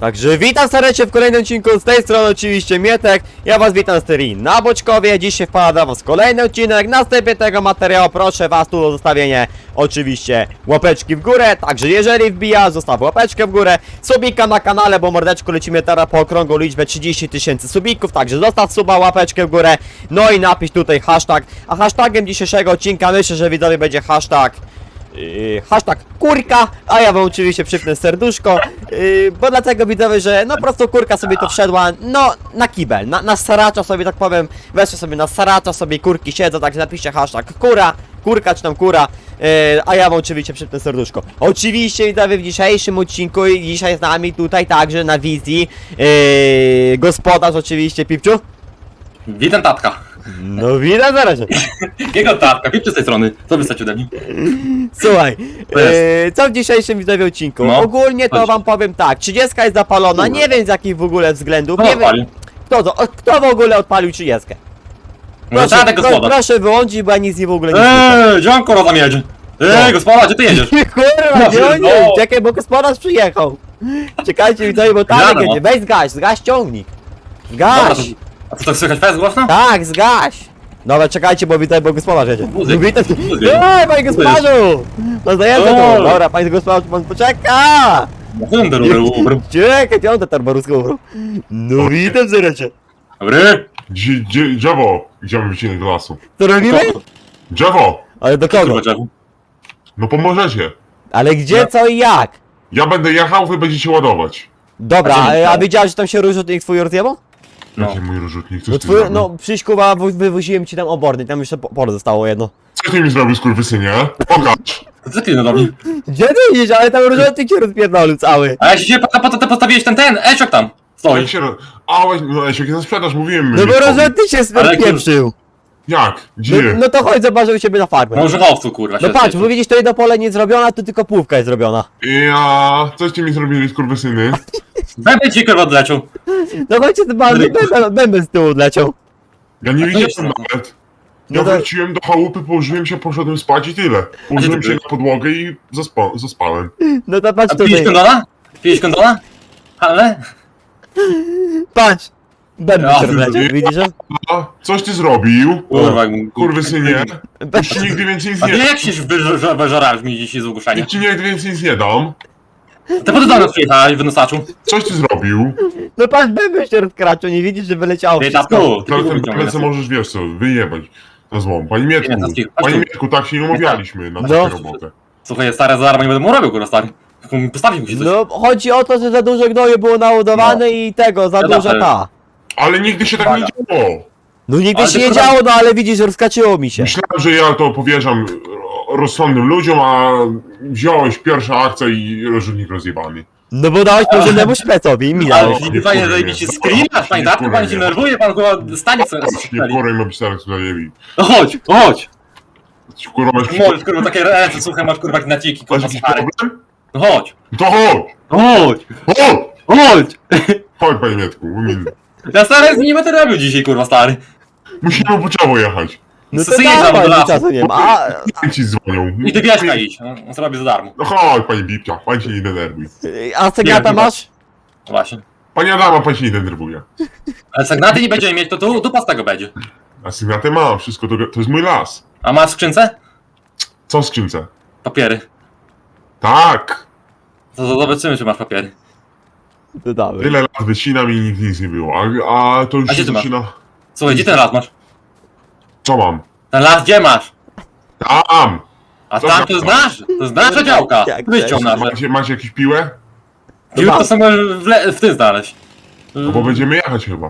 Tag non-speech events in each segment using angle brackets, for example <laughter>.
Także witam serdecznie w kolejnym odcinku, z tej strony oczywiście Mietek, ja was witam z serii na Boczkowie, dzisiaj wpada dla was kolejny odcinek, następnie tego materiału proszę was tu o zostawienie oczywiście łapeczki w górę, także jeżeli wbija, zostaw łapeczkę w górę, subika na kanale, bo mordeczko lecimy teraz po okrągłą liczbę 30 tysięcy subików, także zostaw suba, łapeczkę w górę, no i napisz tutaj hashtag, a hashtagiem dzisiejszego odcinka myślę, że widzowie będzie hashtag Yy, hashtag kurka, a ja wam oczywiście przypnę serduszko, yy, bo dlatego widzowie, że no po prostu kurka sobie to wszedła, no na kibel, na, na saracza sobie tak powiem, weszła sobie na saracza, sobie kurki siedzą, także napiszcie hashtag kura, kurka czy tam kura, yy, a ja wam oczywiście przypnę serduszko. Oczywiście widzowie w dzisiejszym odcinku i dzisiaj z nami tutaj także na wizji yy, gospodarz oczywiście Pipciu. Witam tatka. No widać zaraz. <laughs> Jego tatka, pipczy z tej strony. Co wystać ode mnie? Słuchaj, To e, co w dzisiejszym widzowie odcinku? No, Ogólnie to chodź. wam powiem tak, 30 jest zapalona, nie wiem z jakich w ogóle względów, Kto nie wiem, kto, to, o, kto w ogóle odpalił 30? No tatek pro, gospodarz. proszę wyłączyć, bo ja nic nie w ogóle nie słyszę. Eee, działko rozam jedzie. Eee, No. gospodarz, gdzie ty jedziesz? <laughs> Kurwa, No, nie, no. nie, czekaj, bo gospodarz przyjechał. Czekajcie widzowie, bo tak Jadę, jedzie, no. weź zgaś, zgaś ciągnik. Dobra, to, a co tak słychać fest głośno? tak, zgaś. Dobra, czekajcie, bo widzę, bo gospodarz jedzie. Muzyk. No Muzyk. Daj, panie gospodarzu! No zajeżdżę O. tu, dobra, panie gospodarzu, pan poczeka! Ubry, ubry. Czekaj, piąte tarbaruską. No witam serdecznie. Dobry. Dzi- dzi- Drzewo, idziemy wycinek do lasu. Co robimy? Drzewo! Ale do kogo? Kurwa. No pomożecie. Ale gdzie, co i jak? Ja będę jechał, wy będziecie ładować. Dobra, A gdzie- a, a wiedziałeś, że tam się rozrzutnik twój rozjebał? No. Jaki mój rozrzutnik, No coś ty twój, no przecież kuba, wy- wywoziłem ci tam oborny, tam jeszcze po- pole zostało jedno. Co ty mi zrobił, skurwysynie? Pokaż! Co ty no do mnie? Gdzie ty idziesz, ale tam rozrzutnik się rozpierdolił cały. A ja się po, po to ty postawiłeś ten, ten, Eciok tam. Stoi. Jak się... ro- A, weź, no Esiek, na sprzedaż mówiłem. No bo Mirkowi. rozrzutnik się Ale rozpieprzył. Jak? No, Gdzie? no to chodź, zobaczył siebie na farmę. No żechowcu, kurwa. No się patrz, bo widzisz, to jedno pole nie zrobione, tu tylko półka jest zrobiona. Ja... Coś mi zrobili, skurwysyny? <laughs> Będę ci kurwa odleciał. No chodźcie, zobaczcie, bęben, bęben z tyłu odleciał. Ja nie to widziałem no. nawet. No Ja to- wróciłem do chałupy, położyłem się, poszedłem spać i tyle. Położyłem się byłeś? na podłogę i zaspa zaspałem. No to patrz A pijesz tutaj, kondona? Pijesz kondona? Ale? patrz. Bęben Ja, się rozleciał, widzisz? to? A, coś ty zrobił? Kurwa. Kurwysynie. Be- Już ci nigdy więcej nic A ty nie... jak się wyżarałeś mi dzisiaj z ogłoszenia? Ja ci nigdy więcej nic nie dam. Ty po co do nas przyjechałeś, wynosaczu? Coś ty zrobił? No patrz, bęben się rozkraczył, nie widzisz, że wyleciało Ty wszystko. tatku, ty Ale ten plecę możesz, wiesz co, wyjebać na złom. Panie Mietku, Nie, to panie. Mietku, tak się nie umawialiśmy na No. taką robotę. Słuchaj, stary, za darmo nie będę mu robił, kurwa, stary. Tylko mi Postawić musi coś. No chodzi o to, że za dużo gnoju było naładowane i tego, za No duża dobrze. ta. Ale nigdy się tak nie działo. No nigdy Ale się nie kurwa- działo, no ale widzisz, rozkaczyło mi się. Myślałem, że ja to powierzam ro- rozsądnym ludziom, a wziąłeś pierwsza akcja i rozrzutnik rozjebany. No bo dałeś porządnemu szpecowi i mi Ale dałeś. nie fajnie zajebiście screamasz, panie tatku, pan się nerwuje, pan kurwa stanie sobie Nie kurwa ma być teraz zajebi. No chodź, chodź! Kurwa masz, Możesz kurwa takie ręce, słuchaj, masz kurwa naciki, masz kurwa jakiś stary. problem? No chodź! To chodź! Chodź! Chodź! Chodź! Chodź panie Mietku, umil. Ja stary nie będę robił dzisiaj, kurwa stary. Musimy po ciało jechać. No Co to ty dawaj, do że lasu? czasu nie ma. A, Pan ci dzwonią. I ty wieszka idź, no, on zrobi za darmo. No chodź panie Bipcia, pan się nie denerwuj. a cegata Nie, masz? Właśnie. Panie Adama, pan się nie denerwuje. Ale sagnaty nie będziemy mieć, to tu dupa z tego będzie. A sygnatę mam, wszystko to, to jest mój las. A masz w skrzynce? Co w skrzynce? Papiery. Tak! To to zobaczymy, czy masz papiery. To dawaj. Tyle lat wycinam i nigdy nic nie było. A, a to już A gdzie się ty masz? zaczyna. Słuchaj, gdzie ten las masz? Co mam? Ten las gdzie masz? Tam! A Co tam to jest nasz, to jest nasza działka. Jak nasze. Macie, macie jakieś piłę? Piły to sobie w, le- w tym znaleźć. No bo będziemy jechać chyba.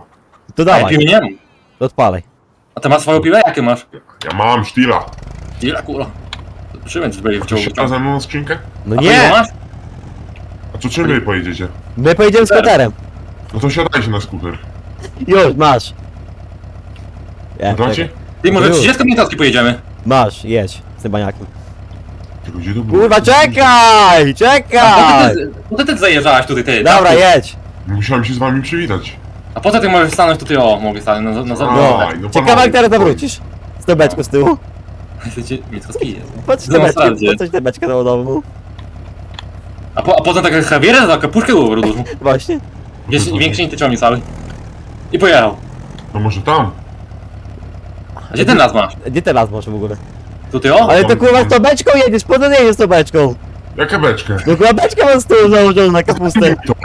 To Ej, dawaj, piły nie mam. odpalaj. A ty masz swoją piłę? Jakie masz? Ja mam sztila. Ile kurwa? Przyjmę, czy będzie Chcesz wciął. się ze mną na skrzynkę? No A nie, masz? A co czym wy pojedziecie? My pojedziemy skuterem. No to siadajcie na skuter. Już, masz. Ja, Dacie? czekaj. Ty może Już. 30 minutki pojedziemy. Masz, jedź, z tym baniakiem. Tylko gdzie to było? Kurwa, czekaj, A czekaj! co ty, po co ty zajeżdżałeś tutaj, ty? Dobra, tak? jedź. Musiałem się z wami przywitać. A po co ty możesz stanąć tutaj, o, mogę stanąć na, na No. zewnątrz. no Ciekawe panowie, jak teraz zawrócisz. Z tebeczką z tyłu. To skije. Patrz Znowu tebeczkę, sprawdzie. po coś tebeczkę do domu. A, po, a potem taka Javiera za kapuszkę było dużą. <laughs> Właśnie. Jest większy niż ty ciągnie cały. I pojechał. No może tam? A gdzie ten las masz? Gdzie teraz masz w ogóle? Tutaj o? Ale to kurwa z tą beczką jedziesz, po co nie jedziesz z tą beczką? Jaką beczkę? No kurwa beczkę mam z tyłu założoną na kapustę. To, <laughs>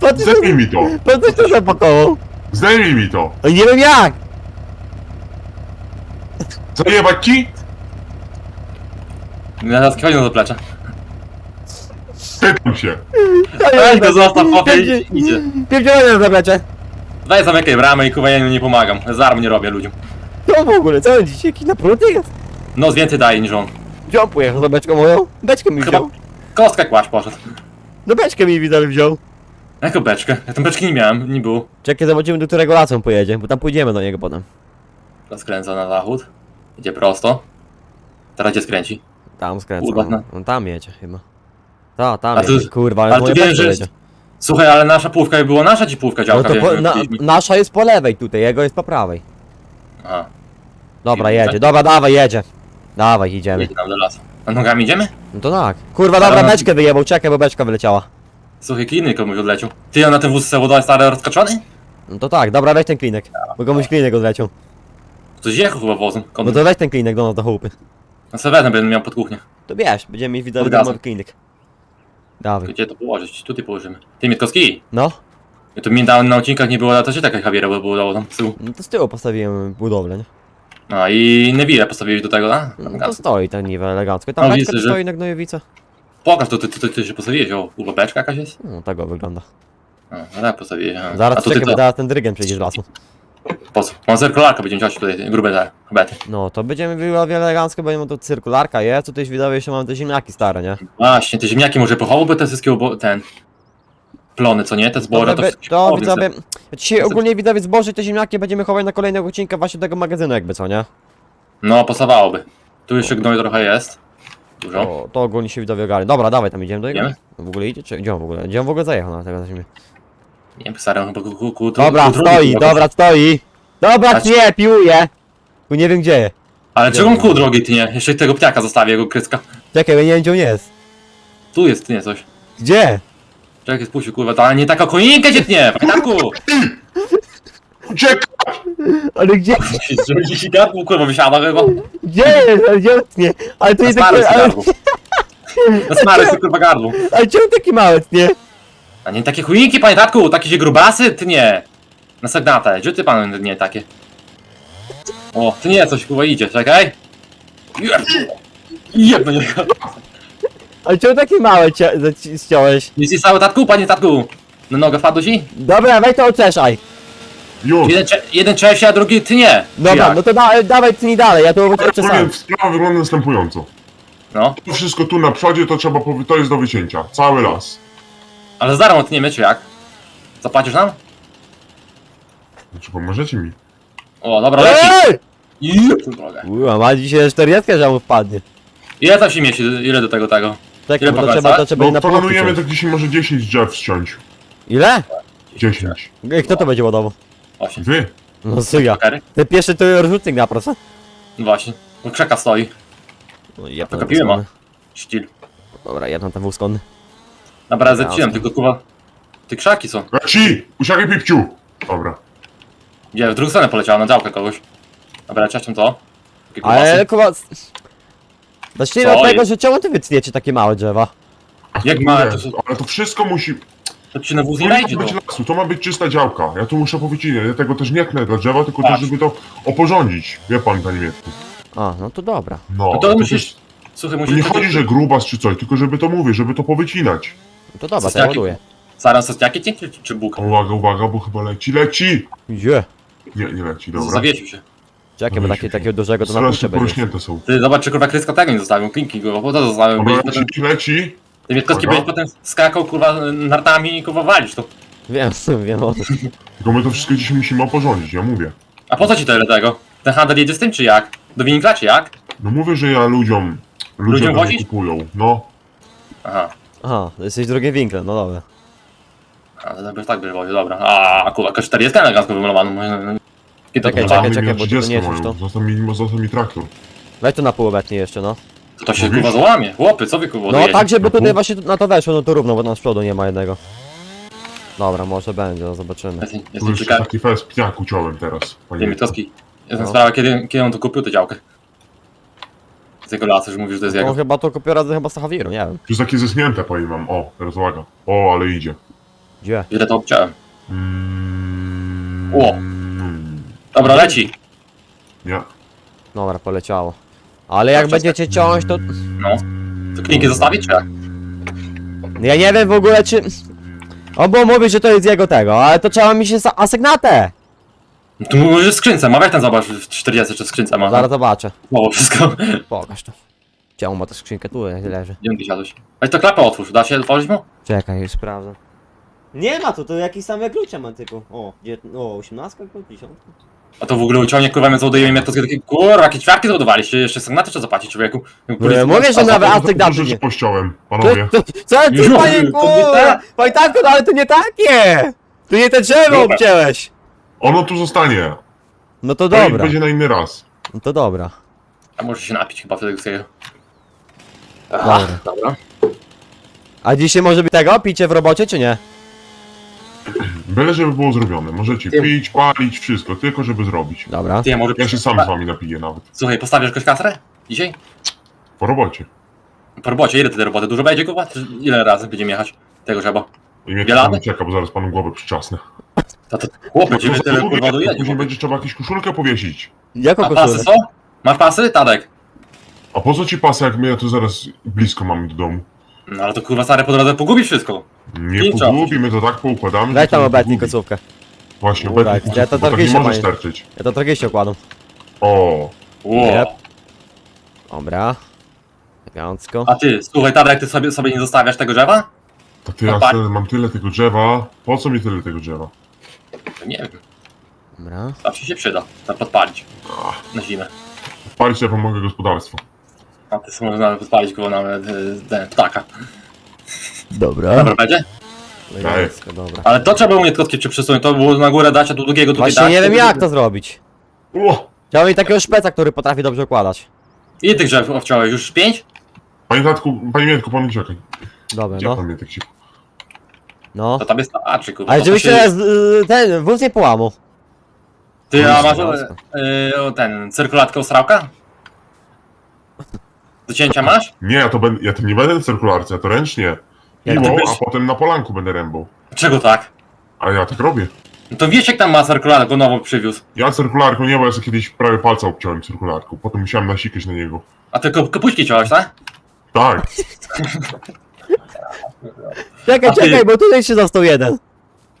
Po co zdejmij mi to! po co zapakował? Zdejmij mi to! No nie wiem jak! Zajebać ci? Ja teraz chodzi na zaplecze. Pytam się. Weź go zostaw, Pierdzie- i idzie. Pierdzielone na zaplecie. Daj zamykaj bramę i kurwa ja nie pomagam. Zarm nie robię ludziom. Co w ogóle? Co on dzisiaj? Jakiś napruty jest? No więcej daje niż on. Gdzie on pojechał za beczką moją? Beczkę mi Chyba wziął. kostkę kłaść poszedł. No beczkę mi widać wziął. Jaką beczkę? Ja tam beczki nie miałem, nie było. Czekaj, zobaczymy do którego lasą pojedzie, bo tam pójdziemy do niego potem. Teraz skręca na zachód. Idzie prosto. Teraz gdzie skręci? Tam skręca. Kurwa, no. no. On tam jedzie chyba. Ta, tam A tu- jedzie, kurwa, ale, moja tu wiem, że jedzie. Słuchaj, ale nasza połówka była nasza ci połówka No działka, to po, na, nasza jest po lewej tutaj, jego jest po prawej. Aha, Dobra, jedzie, dobra, dawaj, jedzie. Dawaj, idziemy. tam do lasu. A nogami idziemy? No to tak. Kurwa, dobra, Ale- beczkę wyjebał, czekaj, bo beczka wyleciała. Słuchaj, klinik komuś odleciał. Ty on na tym wózce woda stary rozkaczony? No to tak, dobra, weź ten klinek. Bo komuś klinek odleciał. Ktoś jechał chyba wozem. No to weź ten klinek do nas do chałupy. Na sewernem będę miał pod kuchnię. To bierz, będziemy mieć widać Pod gazem. darmowy klinek. Dawaj. Gdzie to położyć? Tutaj położymy. Ty Mietkowski! No, To mi na, na odcinkach nie było, to się taka Javiera bo było tam z tyłu. no to z tyłu postawiłem budowlę, nie? No i Neville postawiłeś do tego, a? No to stoi ten niwe elegancko. I No, tam beczka widzę, tu że- stoi na gnojowice. Pokaż, to ty, ty, ty, ty się postawiłeś, o, kurwa, beczka jakaś jest? No, tak go wygląda. A, no tak postawiłeś, a. Zaraz a to ty czekaj, to, zaraz ten drygiem przejdzie z lasu. Po co? Mam zerkolarkę, będziemy ciąć tutaj, grube te chobety. No, to będziemy wyglądać elegancko, bo mamy tu cyrkularka jest, tutaj widać jeszcze mamy te ziemniaki stare, nie? Właśnie, te ziemniaki może pochowałby te wszystkie, obo- ten... Plony, co nie? Te zbory, to to widzowie, sobie. dzisiaj ogólnie widzowie zboże te ziemniaki będziemy chować na kolejnego odcinka właśnie tego magazynu jakby, co nie? No, pasowałoby. Tu jeszcze gnoju trochę jest. Dużo. To, to ogólnie się widzowie ogarnie. Dobra, dawaj tam idziemy do niego. Idziemy? W ogóle idzie, czy gdzie on w ogóle? Gdzie on w ogóle zajechał na tego na ziemię? Nie wiem, stary, chyba ku, ku, ku, Dobra, ku, ku, stoi, ku- dobra, stoi. Dobra, Patrz. nie, piłuje. Bo nie wiem gdzie. Ale czego on kół drogi, ty nie? Jeszcze tego ptiaka zostawię, jego krycka. Czekaj, bo nie wiem gdzie on jest. Tu jest, ty nie, coś. Gdzie? Czekaj, spuścił, kurwa, to ale nie taka koninka cię tnie, pamiętaku! Uciekaj! Ale gdzie? Dziś gardło, kurwa, wysiada chyba. Gdzie jest? Ale Gdzie on tnie? Ale to Na jest taki, sobie ale, gardło. Na sobie, kurwa, gardło. ale gdzie on taki mały tnie? A nie takie choinki, panie tatku, takie się grubasy, ty nie. Na sagnatę, gdzie ty pan nie takie? O, ty nie, coś kurwa idzie, czekaj. Jedno nie. Ale czemu takie małe cia- zaci- ściąłeś? Jest cały tatku, panie tatku. Na nogę wpadł ci? Dobra, weź to oczeszaj. Już! Jeden, cze- jeden cześć, a drugi ty nie. Dobra, Jak? no to da, dawaj tnij dalej, ja to oczesam. Powiem, sprawa wygląda następująco. No, To wszystko tu na przodzie to trzeba powie... to jest do wycięcia. Cały las. Ale za darmo tniemy, czy jak? Zapłacisz nam? Znaczy pomożecie mi. O, dobra, leci. Ej! Jeb, drogę. Uła, ma dzisiaj 40, że mu wpadnie. Ile tam się mieści, ile do tego tego? Czekaj, Ile bo to pokaza? trzeba, to trzeba No na półki planujemy tak dzisiaj może 10 drzew ściąć. Ile? 10. Ej, Kto to będzie ładował? Osiem. Wy? No syja. Ten pierwszy to rozrzutnik na prosto. No właśnie. Bo krzaka stoi. No ja Taka piły ma. Ścil. Dobra, jedną ten wóz konny. Dobra, Jasne. zepciłem, tylko kurwa... Te krzaki są. Leci! Usiakaj pipciu! Dobra. Gdzie? W drugą stronę poleciała, na działkę kogoś. Dobra, ciaczem to. Takie Ale kubasy. chyba... Zacznijmy Co od tego, jest? że czemu ty wytniecie takie małe drzewa? Jak małe to są... Ale to wszystko musi... To ci na wóz To nie nie wejdzie ma to. być lasu, to ma być czysta działka. Ja tu muszę powycinać. Ja tego też nie tnę dla drzewa, tylko też żeby to oporządzić. Wie pan po niemiecku. A, no to dobra. No, No to to musisz... Słuchaj, to musisz... nie chodzi, że grubas czy coś, tylko żeby to mówię, żeby to powycinać. No to dobra, to Co, ja jakie- ładuję. Saran sostiaki cię, czy, czy Bóg? Uwaga, uwaga, bo chyba leci, leci! Gdzie? Nie, nie leci, dobra. Zawiesił się. Czekaj, bo takie, takiego dużego to na Strasznie będzie. porośnięte są. Ty zobacz, czy kurwa kryska tego nie zostawił, klinki go, bo to zostawił. Dobra, Będziesz potem... leci, leci. Ty Mietkowski Dobra. będzie potem skakał kurwa nartami i kurwa walisz to. Wiem, <laughs> wiem o tym. Tylko my to wszystko dzisiaj musimy oporządzić, ja mówię. A po co ci tyle tego? Ten handel jedzie z tym czy jak? Do Winikla czy jak? No mówię, że ja ludziom... Ludziom Ludziom wozić? kupują, no. Aha. Aha, to jesteś drugim winklem, no dobra. A, to dobra, tak by woził, dobra. A, kurwa, jakaś 40 elegancko wymalowaną. Kiedy to Czekaj, kurwa? czekaj, bo to 30 nie jest to. Zostaw mi, zostaw mi traktor. Weź to na pół obecnie jeszcze, no. To, to się Mówisz? kurwa załamie. Chłopy, co wy kurwa No tak, żeby tutaj właśnie na to weszło, no to równo, bo tam z przodu nie ma jednego. Dobra, może będzie, no zobaczymy. Jestem, Tu jestem już ciekawy. taki fest pniak uciąłem teraz. panie. Mitkowski. Jestem No. sprawa, kiedy, kiedy on tu kupił tę działkę. Z tego lasu, że mówisz, że to jest jego. chyba to kupił razem chyba z Hawiru, nie wiem. To jest takie zesnięte, powiem wam. O, teraz uwaga. O, ale idzie. Gdzie? Ile to obciąłem. Mm, O. mm, Dobra, leci. Nie. Dobra, poleciało. Ale jak będziecie ciąć, to... No. To klinki zostawić, czy jak? Ja nie wiem w ogóle czy... On bo mówi, że to jest jego tego, ale to trzeba mi się za asygnatę! No Tu może w skrzynce ma, weź ten zobacz w 40 czy w skrzynce ma. Zaraz zobaczę. Mało wszystko. Pokaż to. On ma tę skrzynkę? Tu leży. Gdzie on wysiadłeś? Weź to klapę otwórz, da się otworzyć mu? Czekaj, już sprawdzę. Nie ma tu, to jakieś same klucze mam tylko. O, gdzie, o, 18, 50. A to w ogóle uciągnie kurwa, więc odejmie mnie to z takiej kurwa, jakie ćwiartki zabudowaliście, jeszcze sygnaty trzeba zapłacić człowieku. mówię, że nawet To asygnaty duże, nie. że pościąłem, To, panowie. to, co ty, Już, panie to nie kurwa? tak. Panie no ale to nie takie! Tu nie te drzewo Dobra. obcięłeś! Ono tu zostanie. No to To dobra, będzie na inny raz. no to dobra. A może się napić chyba wtedy wszystkiego. Dobra. dobra. A dzisiaj może być tego? Picie w robocie, czy nie? Byle, żeby było zrobione. Możecie Ty- pić, palić, wszystko, tylko żeby zrobić. Dobra. Ty, ja może... Ja się sam z wami napiję nawet. Słuchaj, postawisz jakąś kasrę? Dzisiaj? Po robocie. Po robocie, ile ty tej roboty? Dużo będzie kurwa? Czy Ile razy będziemy jechać? Tego trzeba. I mnie Wielany? czeka, bo zaraz panu głowę przyczasnę. To, to chłopy, ciebie To tyle kurwa. Później będzie trzeba jakąś koszulkę powiesić. Jaką A pasy koszulę? są? Masz pasy? Tadek. A po co ci pasy, jak mnie to zaraz blisko mamy do domu? No ale to kurwa stary po drodze pogubisz wszystko. Nie Pięć pogubimy, to tak poukładamy. Daj że to tam nie obecnie pogubi. końcówkę. Właśnie, Dobra, obecnie ja to tak nie targiście, może panie. sterczyć. Ja to tragicznie układam. O, Ło. Yep. Dobra. Elegancko. A ty, słuchaj Tadek, ty sobie, sobie nie zostawiasz tego drzewa? to ty ja No, panie. tyle- mam tyle tego drzewa. Po co mi tyle tego drzewa? Nie wiem, Dobra. zawsze się przyda. Tam podpalić. Na zimę. Palić ja pomogę gospodarstwu. A ty sobie można nawet podpalić kurwa nawet y, ten ptaka. Dobra. Dobra, będzie? Elegancko, dobra. Ale to trzeba umie kotki czy przysunąć, to było na górę dać, a tu drugiego tutaj Właśnie dać. nie wiem jak to zrobić. O! Chciałbym mieć takiego szpeca, który potrafi dobrze układać. Ile tych drzew obciąłeś? Już pięć? Panie Tatku, panie Mietku, pan czekaj. Dobra, Gdzie no. pan Mietek się... No. To tam jest kurwa. Ale to żebyś się- teraz y, ten wóz nie połamał. Ty, a masz Elegancko. y, o, ten, cyrkulatkę strałka? Do cięcia masz? Nie, ja to, będę, ja to nie będę w cyrkularce, ja to ręcznie. Jak byś- a potem na polanku będę rębą. Czego tak? A ja tak robię. No to wiesz jak tam ma cyrkulatkę, go nowo przywiózł. Ja cyrkularką nie, bo ja sobie kiedyś prawie palca obciąłem cyrkularką. Potem musiałem nasikać na niego. A ty ko- kapuśki ciąłeś, tak? Tak, <laughs> Czekaj, A ty- czekaj, bo tutaj się został jeden.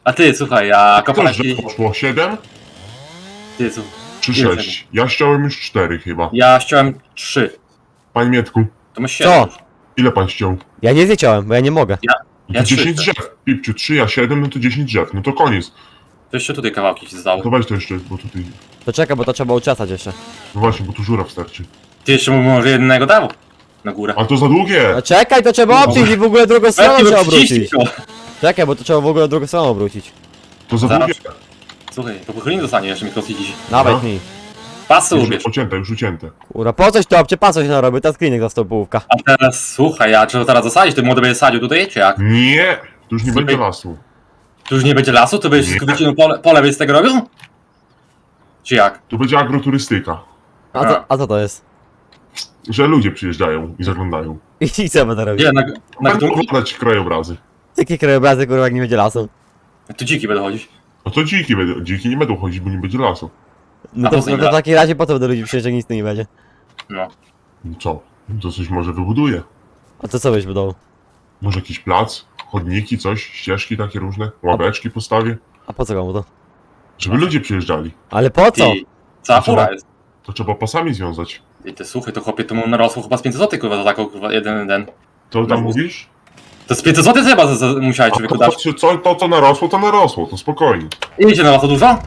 A ty, słuchaj, a to kopałeś że poszło 7 Ty, słuchaj, czy Ile 6? Ja ściąłem już 4 chyba. ja ściąłem trzy. Panie Mietku, To masz siedem. Co? ile pan ściął? Ja nie zwiedziałem, bo ja nie mogę. No Ja to trzy 10 chcę. drzew. Pipciu, 3, ja 7, no to 10 drzew. No to koniec. To jeszcze tutaj kawałki ci zostały. To weź to jeszcze, bo tutaj... To czekaj, bo to trzeba uczesać jeszcze. No właśnie, bo tu żuraw starczy. Ty jeszcze mu może jednego dawał. Na górę. A to za długie! No czekaj, to trzeba obciąć i w ogóle drugą stroną trzeba obrócić. go. Czekaj, bo to trzeba w ogóle drugą stroną obrócić. To za Zaraz. długie! Słuchaj, to pochliny dostanie jeszcze mi kosy dziś. Dawaj Aha. mi. Pasy ubierz. Już ucięte, już ucięte. Kurwa, po coś to obcie, po coś narobił, ta screenek został połówka. A teraz słuchaj, a czy teraz zasadzić? Ty młody będziesz sadził tutaj, czy jak? Nie! Tu już nie Słuchaj. będzie lasu. Tu już nie będzie lasu? To będziesz Nie. wszystko wycinał pole, pole będziesz z tego robił? Czy jak? Tu będzie agroturystyka. A co, a co to jest? Że ludzie przyjeżdżają i zaglądają. I co będę robił? Gdzie? Na, na Będą gatunki? oglądać krajobrazy. Jakie krajobrazy, kurwa, jak nie będzie lasu? Tu dziki będą chodzić. No to dziki będą. Dziki nie będą chodzić, bo nie będzie lasu. No A to, po co im to w las? takim razie po co do ludzi przyjeżdżać, nic tu nie będzie. No. No co? No To coś może wybuduje. A to co byś budował? Może jakiś plac, chodniki, coś, ścieżki takie różne, ławeczki postawię. A po co komu to? Żeby ludzie przyjeżdżali. Ale po co? Ty, cała fura jest. To trzeba pasami związać. Ty, ty słuchaj, to chłopie, to mu narosło chyba z 500 zł, kurwa, za taką, kurwa, jeden, jeden. To tam mówisz? To z 500 zł chyba za, za, musiałeś A człowieku to, dać. to, co, to co narosło, to narosło, to spokojnie. Ile cię narosło dużo?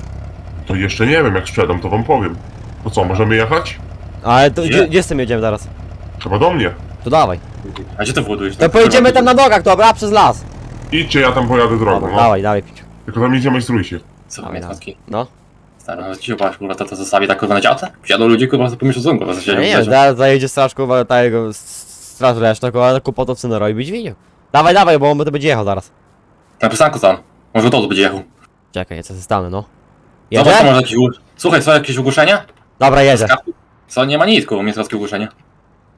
To jeszcze nie wiem, jak sprzedam, to wam powiem. To co, możemy jechać? Ale to Gdzie? gdzie, z tym jedziemy teraz? Chyba do mnie. To dawaj. A gdzie to władujesz? To pojedziemy tam na nogach, dobra, przez las. Idźcie, ja tam pojadę drogą, Dobra, no. dawaj, dawaj, piciu. Tylko tam nic nie majstrujcie. Co Dawaj, No. Stary, no ci się patrz, kurwa, to, to zostawi tak kurwa na działce? Wsiadą ludzie, kurwa, po miesiącu, kurwa, Ja zasiedział. nie wiem, zaraz zajedzie straż, kurwa, ta jego straż reszta, kurwa, kupotą co robić widział. Dawaj, dawaj, bo on to będzie jechał zaraz. Na pysanku tam. Może to będzie jechał. Czekaj, co się stanie, no. Zobacz, to Jedzie? może jakieś... u- Słuchaj, są jakieś ogłoszenia? Dobra, jedzie. Co, nie ma nic, kurwa, międzyrskie ogłoszenia.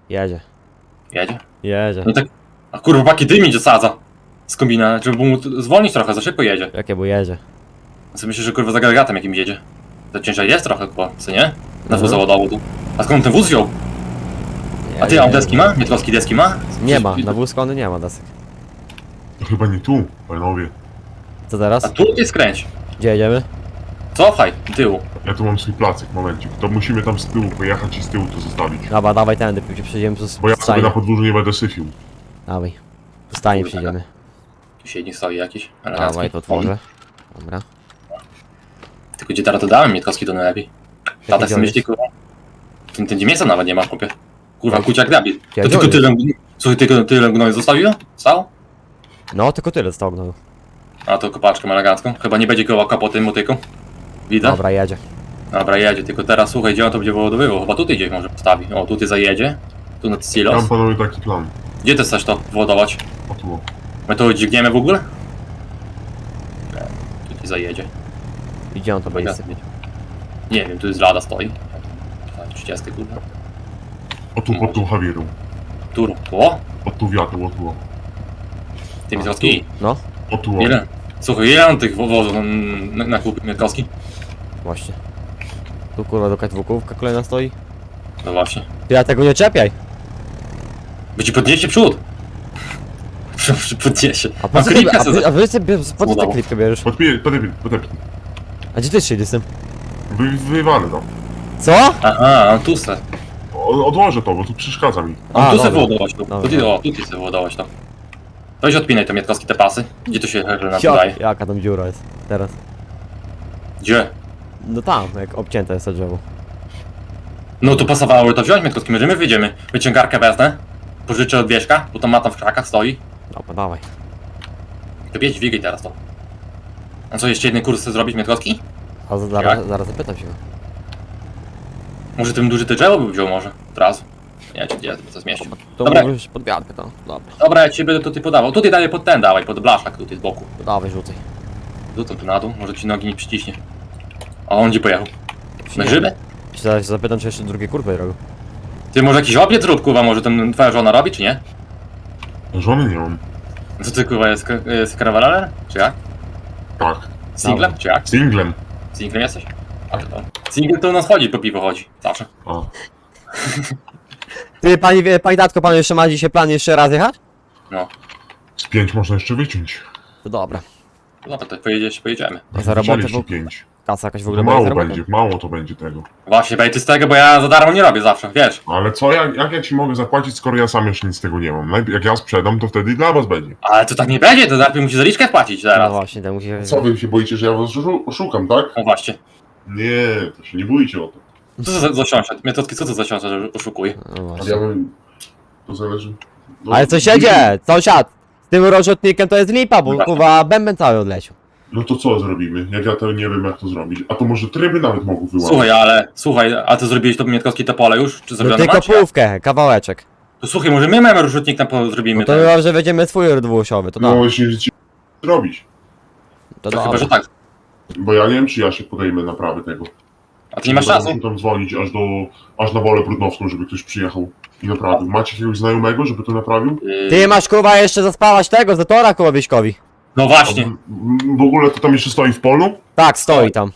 Jedzie. Jedzie. Jedzie. No tak... A kurwa, paki dymi idzie sadza. Z kombina, żeby mu t- zwolnić trochę, za szybko jedzie. Jakie bo jedzie. Co myślisz, że kurwa za agregatem jakimś jedzie? To ciężej jest trochę, kurwa, co nie? Na Mhm. wóz zawodowy tu. A skąd ten wóz wziął? A ty, a on deski ma? Mietkowski deski ma? Nie ma, na wózkony nie ma desek. To chyba nie tu, panowie. Co teraz? A tu ty skręć. Gdzie jedziemy? Cofaj, tyłu. Ja tu mam swój placek, momencik. To musimy tam z tyłu pojechać i z tyłu to zostawić. Dobra, dawaj tędy, później przyjdziemy tu z Bo ja sobie na podwórzu nie będę syfił. Dawaj. Tu stajni przyjdziemy. Tu siednik stoi jakiś. elegancki. Dawaj, to otworzę. Dobra. Tylko gdzie teraz to dałem Mietkowski to najlepiej. Tata on myśli, kurwa. Tym, tym miejsca nawet nie ma, chłopie. Kurwa, kuciak dabi. Gdzie To tylko tyle... Słuchaj, tylko tyle gnoju zostawiło? Stał? No, tylko tyle zostało gnoju. A to kopaczkę ma elegancką. Chyba nie będzie koła po tym motyku. Widzę? Dobra, jedzie. Dobra, jedzie, tylko teraz słuchaj, gdzie on to będzie wyładowywał? Chyba tutaj gdzieś może postawi. O, tutaj zajedzie. Tu na silos. Mam panowie taki plan. Gdzie ty chcesz to wyładować? O tu. My to dźgniemy w ogóle? Nie, Tutaj zajedzie. I gdzie on to Chyba będzie? ja- Nie wiem, tu jest lada stoi. 30 kurwa. O tu, o tu Javieru. Tur. O! O tu wiatru, o tu. o. Ty Mietkowski. No, O tu. o. Ile? Słuchaj, ile on tych wozów na, na klub Mietkowski? właśnie. Tu kurwa do dwukówka kolejna stoi. No właśnie. Ty ja tego nie czepiaj. By ci podniesie przód. <laughs> Przy- Podniesie. A po co ty, klipkę a, sobie wy- a wy sobie, po co ty Udało. klipkę bierzesz? Podpij, podepnij, podepnij. A gdzie ty z tym? Wy, wywalę. Co? Aha, on tu se. O- Odłożę to, bo tu przeszkadza mi. A, tu se dobra. wyładować to. Dobra. Tutaj, o, tutaj se wyładować to. Weź odpinaj te Mietkowski te pasy. Gdzie to się herle Cio, nadaje? jaka tam dziura jest teraz? Gdzie? No tam, jak obcięte jest to drzewo. No to pasowało to wziąć Mietkowski, możemy wyjdziemy. Wyciągarkę wezmę. Pożyczę od Wieśka, bo tam ma tam w krzakach stoi. Dobra, dawaj. To bieć, dźwigaj teraz to. A co, jeszcze jeden kurs chce zrobić Mietkowski? A za- zaraz, zaraz zapytam się go. Może tym duży te drzewo by wziął może? Od razu. Nie, czy gdzie, to zmieścił. To Dobra. mówisz pod tam. Dobra, Dobra, ja ci będę tutaj podawał. Tutaj dalej pod ten dawaj, pod blaszak tutaj z boku. to dawaj rzucaj. Rzucam tu na dół, może ci nogi nie przyciśnie. A on gdzie pojechał? Na grzyby? Czy zaraz zapytam, czy jeszcze drugie kurwy robił. Ty może jakiś obiec rób, kurwa, może ten twoja żona robi, czy nie? Żony nie mam. Co ty, kurwa, jest, jest karawaler? Czy jak? Tak. Singlem? Czy jak? Singlem. Singlem jesteś? A, to. Single to u nas chodzi, po piwo chodzi. Zawsze. A. Ty, pani, wie- pani tatko, pan jeszcze ma dzisiaj plan jeszcze raz jechać? No. Z pięć można jeszcze wyciąć. To dobra. No to pojedziesz, pojedziemy. Za robotę, Wzięliście bo pięć. Kasa jakaś w To ogóle mało za robotę? będzie, mało to będzie tego. Właśnie, bej, ty z tego, bo ja za darmo nie robię zawsze, wiesz. Ale co, jak, jak ja ci mogę zapłacić, skoro ja sam jeszcze nic z tego nie mam? Najpierw, jak ja sprzedam, to wtedy i dla was będzie. Ale to tak nie będzie, to najpierw musisz zaliczkę wpłacić No teraz. właśnie, to musi... wy się boicie, że ja was oszukam, tak? No właśnie. Nie, to się nie bójcie o to. Co to za zasiąsze? Mietotki, co to za osiąże, że oszukuje? No A właśnie. ja bym... To zależy... No, Ale co siedzie? Sąsiad! Z tym rozrzutnikiem to jest lipa, bo kurwa bęben cały odleciał. No to co zrobimy? Jak ja to nie wiem, jak to zrobić. A to może tryby nawet mogą wyłapać. Słuchaj, ale, słuchaj, a ty zrobiłeś to Mietkowski te pole już? Czy No zrobione tylko jak? połówkę, kawałeczek. To słuchaj, może my mamy rozrzutnik na po zrobimy No to chyba, że będziemy swój dwuosiowy, to No właśnie, że ci zrobić. To To chyba, że tak. Bo ja nie wiem, czy ja się podejmę naprawy tego. A ty nie masz czasu? muszę tam dzwonić aż do... aż na wolę brudnowską, żeby ktoś przyjechał i naprawił. Macie jakiegoś znajomego, żeby to naprawił? Yy, Ty masz kurwa jeszcze zaspawać tego, zatora kurwa Wieśkowi. No właśnie. W- W ogóle to tam jeszcze stoi w polu? Tak, stoi tam.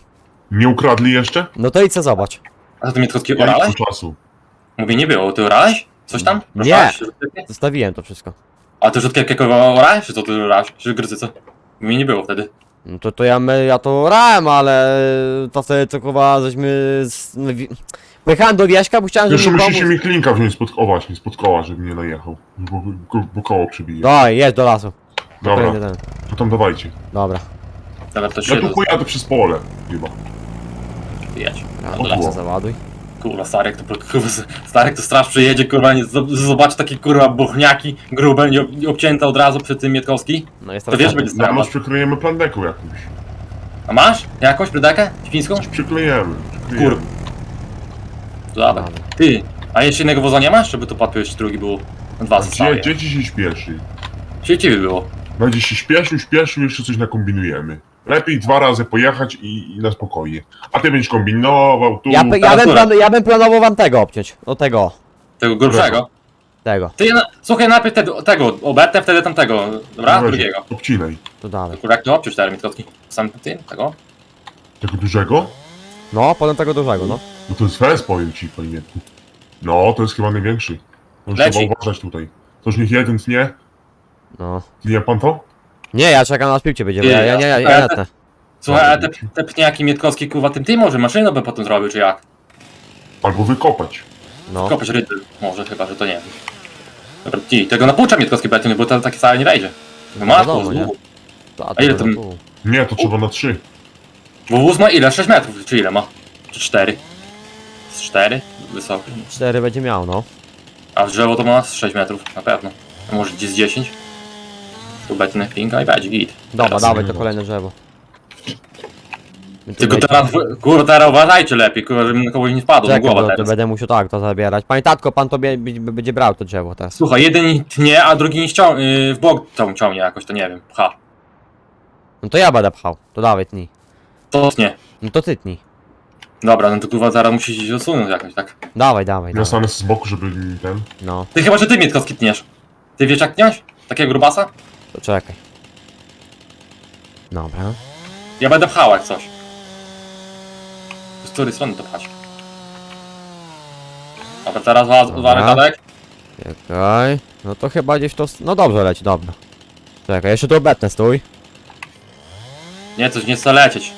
Nie ukradli jeszcze? No to idź se zobacz. A ty Mietkowski Ja nie orałeś? mam czasu. Mówię, nie było. Ty orałeś? Coś tam? Nie. Rzutkiewkę? Zostawiłem to wszystko. A ty rzutkiewkę kurwa orałeś? Czy co ty orałeś? Czy gryzy co? Mnie nie było wtedy. No to, to ja, my, ja to rałem, ale to wtedy to kurwa żeśmy... Z, no, wi- Pojechałem do Wieśka, bo chciałem, Jeszcze żeby mi musicie pomóc. mi klinka wziąć spod... O właśnie, spod koła, żeby mnie najechał. Bo, bo, bo koło przybije. Daj, jedź do lasu. Dobra, Kolejny ten. to tam dawajcie. Dobra. Dobra, to Ja się tu pojadę przez pole. Chyba. jedź. Ja O, do lasu było. załaduj. Kurwa, Starek to, kurwa, Starek to straż przyjedzie, kurwa, nie, zob- zobacz takie kurwa buchniaki grube, nie, nie obcięte od razu przy tym Mietkowski. No jest To wiesz, będzie Na straż. noc przykryjemy plandeką jakąś. A masz? Jakąś brydekę? Świńską? Coś przyklejemy. przyklejemy. Kur- Dobra. Ty, a jeszcze jednego woza nie masz? Żeby tu podpiąć drugi był dwa Gdzie, zostały. gdzie ci się śpieszy? Sieciwy było. Będzie się śpieszył, śpieszył, jeszcze coś nakombinujemy. Lepiej dwa razy pojechać i, i na spokojnie. A ty będziesz kombinował tu. Ja, by- ja, bym plan, ja bym planował wam tego obciąć. No tego. Tego grubszego. Tego. Ty, na, słuchaj, najpierw tego, tego obetnę, wtedy tamtego, dobra? Weź, Drugiego. Obcinaj. To dalej. Kurwa, jak to obciąć te mitkowski? Sam tym, tego? Tego dużego? No, potem tego dużego, no. No to jest fez, powiem ci, panie Mietku. No, to jest chyba największy. To już Leci. trzeba uważać tutaj. Toż niech jeden tnie. No. Tnie pan to? Nie, ja czekam na piłcie będzie, bo Nie, ja, ja, nie, ja, ja, ja- ja tnę. Słuchaj, a te, te pniaki Mietkowski, kurwa, tym ty może maszyną by potem zrobił, czy jak? Albo wykopać. No. Kopać ryby, może chyba, że to nie. Dobra, ty, tego napłucza Mietkowski bety, bo to takie wcale nie wejdzie. No matko, wiadomo, nie? To, A ile to- tam-. Nie, to trzeba na trzy. Bo wóz ma ile? 6 metrów, czy ile ma? Czy 4? Z 4? Wysoki. Cztery będzie miał, no. A w drzewo to ma z 6 metrów, na pewno. A może gdzieś z 10? Tu betny pinka i będzie git. Dobra, Teraz. dawaj to kolejne drzewo. My tu Tylko teraz, kurwa, teraz uważajcie lepiej, kurwa, żeby kogoś nie wpadł na Czekaj, głowę to teraz. będę musiał tak to zabierać. Panie tatko, pan b- będzie brał to drzewo teraz. Słuchaj, jeden tnie, a drugi nie ścią- yy, w bok tą ciągnie jakoś, to nie wiem, pcha. No to ja będę pchał. To dawaj tnij. To nie. No to ty tnij. Dobra, no to kurwa zaraz musisz się osunąć jakoś, tak? Dawaj, dawaj, Ja dawaj. stanę z boku, żeby mi ten... No, Ty chyba, że ty Mietkowski tniesz. Ty wiesz jak tniesz? Takiego grubasa? To czekaj. Dobra. Ja będę pchał jak coś. Z której strony to pchać? Dobra, teraz wa- Dobra. uważaj Tadek. Czekaj. No to chyba gdzieś to... No dobrze leci, dobra. Czekaj, jeszcze tu obetnę, stój. Nie, coś nie chce lecieć.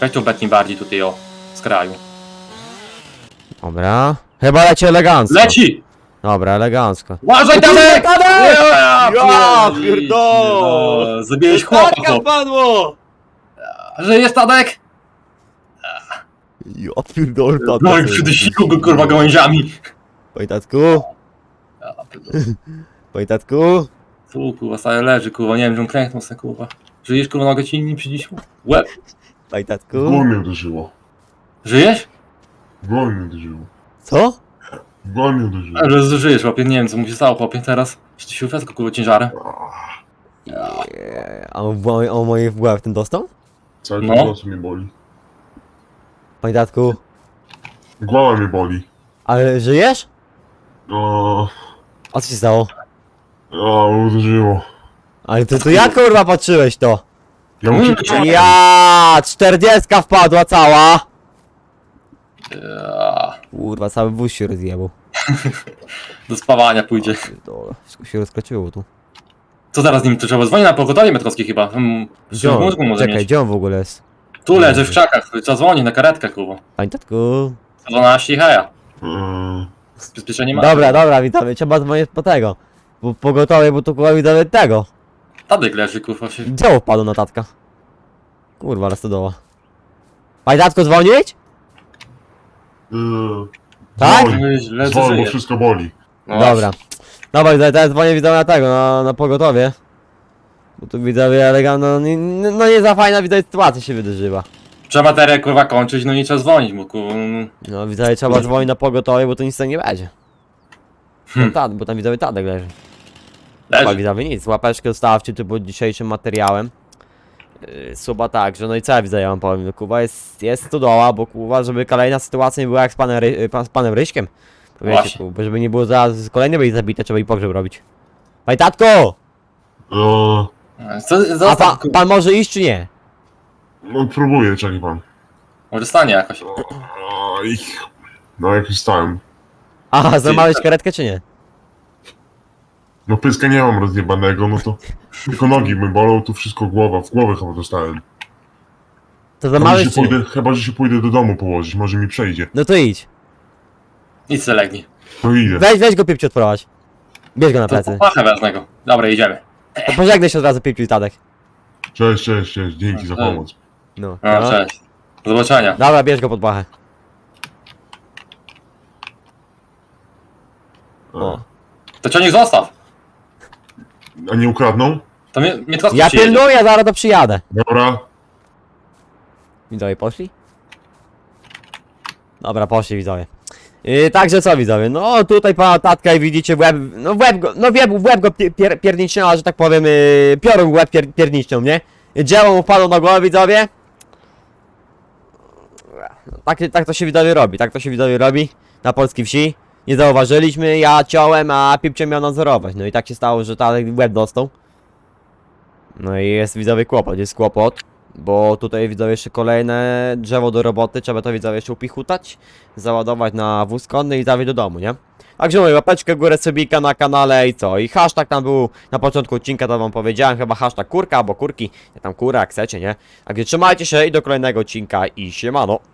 Weź tu obetnij bardziej tutaj o, z kraju. Dobra. Chyba leci elegancko. Leci! Dobra, elegancko. Uważaj Tadek! Ja Ja pierdolę! Zabiłeś chłopa, chłop. padło! Żyjesz Tadek? Ja pierdolę. No i przydusił go kurwa gałęziami. Panie tatku, Ja pierdolę. panie tatku. Tu kurwa stale leży, kurwa, nie wiem, że on klęknął sobie, kurwa. Żyjesz, kurwa, nogę ci nie przycisło? Łeb. Panie tatku. mnie uderzyło. Żyjesz? W głowę mnie uderzyło. Co? W głowę mnie uderzyło. A, że żyjesz, chłopie, nie wiem, co mu się stało, chłopie, teraz. Się ufetko, kurwa, ciężarem? Eee, A on, w moj- on moje w głowę w ten dostał? Cały No. no. nos mnie boli. Panie tatku, Głowa mnie boli. ale żyjesz? O, A co się stało? o uderzyło. Ale to, to jak kurwa patrzyłeś to? Ja Mm, uciekłem. Ja, 40 wpadła cała! Ja, Kurwa, cały wóz się rozjebał. <laughs> do spawania pójdzie. Pierdolę, Wszystko się rozkraczyło tu. Co teraz z nim? To trzeba dzwonić na pogotowie metkowskie chyba. Hmm, Gdzie on? mózgu może Czekaj, mieć. gdzie on w ogóle jest? Tu leży w krzakach, trzeba dzwonić na karetkę, kurwa. Panie tatku. 12 i. Eee, Bezpieczenie ma. Dobra, dobra, witamy, trzeba dzwonić po tego. Bo pogotowie, bo tu kurwa widać tego. Tadek leży, kurwa, się. Dzieło wpadło na tatka. Kurwa, raz to doła. Panie tatko dzwonić? Eee, Tak? Dzwoń, Źle, dzwoń, bo żyje. wszystko boli. No Dobra. Dobra, widzę, teraz dzwonię widzę na tego, na, na pogotowie. Bo tu widzowie elegancko, no, nie- no nie za fajna widać sytuacja się wydarzyła. Trzeba materię, kurwa, kończyć, no i trzeba dzwonić, bo kurwa. no, No widzowie trzeba dzwonić na pogotowie, bo to nic tego nie będzie. Hmm. No, tad, bo tam widzowie Tadek leży. Chyba Leży. widzowie nic, łapeczkę zostawcie tu pod dzisiejszym materiałem. Yy, Suba także, no i co ja widzę, ja wam powiem, no, Kuba jest, jest stodoła, bo Kuba, żeby kolejna sytuacja nie była jak z panem, Ry, y, pan, z panem Ryśkiem. To Wiecie, Właśnie. Kuba, żeby nie było zaraz, kolejne byli zabite, trzeba i pogrzeb robić. Panie tatko! Eee, Co, A zostaw, pan, może iść czy nie? no próbuję, czekaj pan. Może stanie jakoś. Oj, no jakiś stałem. Aha, złamałeś karetkę czy nie? No pyska nie mam rozjebanego, no to tylko nogi mi bolą, tu wszystko głowa, w głowę chyba dostałem. To Chyba, że złamałeś się czy nie? pójdę, chyba, że się pójdę do domu położyć, może mi przejdzie. No to idź. Nic se legnie. No idę. Weź, weź go Pipciu odprowadź. Bierz go na To plecy. wezmę go. Dobra, idziemy. To pożegnaj się od razu Pipciu i Tadek. Cześć, cześć, cześć, dzięki za pomoc. No. No, no. cześć. Do zobaczenia. Dobra, bierz go pod pachę. O. To ciągnik zostaw. A nie ukradną? To mnie, mnie Ja przyjedzie. pilnuję, zaraz to przyjadę. Dobra. Widzowie poszli? Dobra, poszli widzowie. Yy, także co widzowie, no tutaj pana tatka i widzicie w łeb, no w łeb go, no w łeb, w łeb go pier, pier, pierniczniała, że tak powiem, yy, piorun w łeb pier, piernicznią, nie? Dzieło mu padło na głowę widzowie. Tak, tak to się widzowie robi, tak to się widzowie robi na polskiej wsi. Nie zauważyliśmy, ja ciąłem, a Pipcie miał nadzorować. No i tak się stało, że tak łeb dostał. No i jest widzowie kłopot, jest kłopot. Bo tutaj widzowie jeszcze kolejne drzewo do roboty, trzeba to widzowie jeszcze upichutać, załadować na wóz konny i zawieźć do domu, nie? Także mówię, łapeczkę górę subika na kanale i co? I hashtag tam był na początku odcinka, to wam powiedziałem, chyba hashtag kurka albo kurki, ja tam kura jak chcecie, nie? Także trzymajcie się i do kolejnego odcinka i siemano.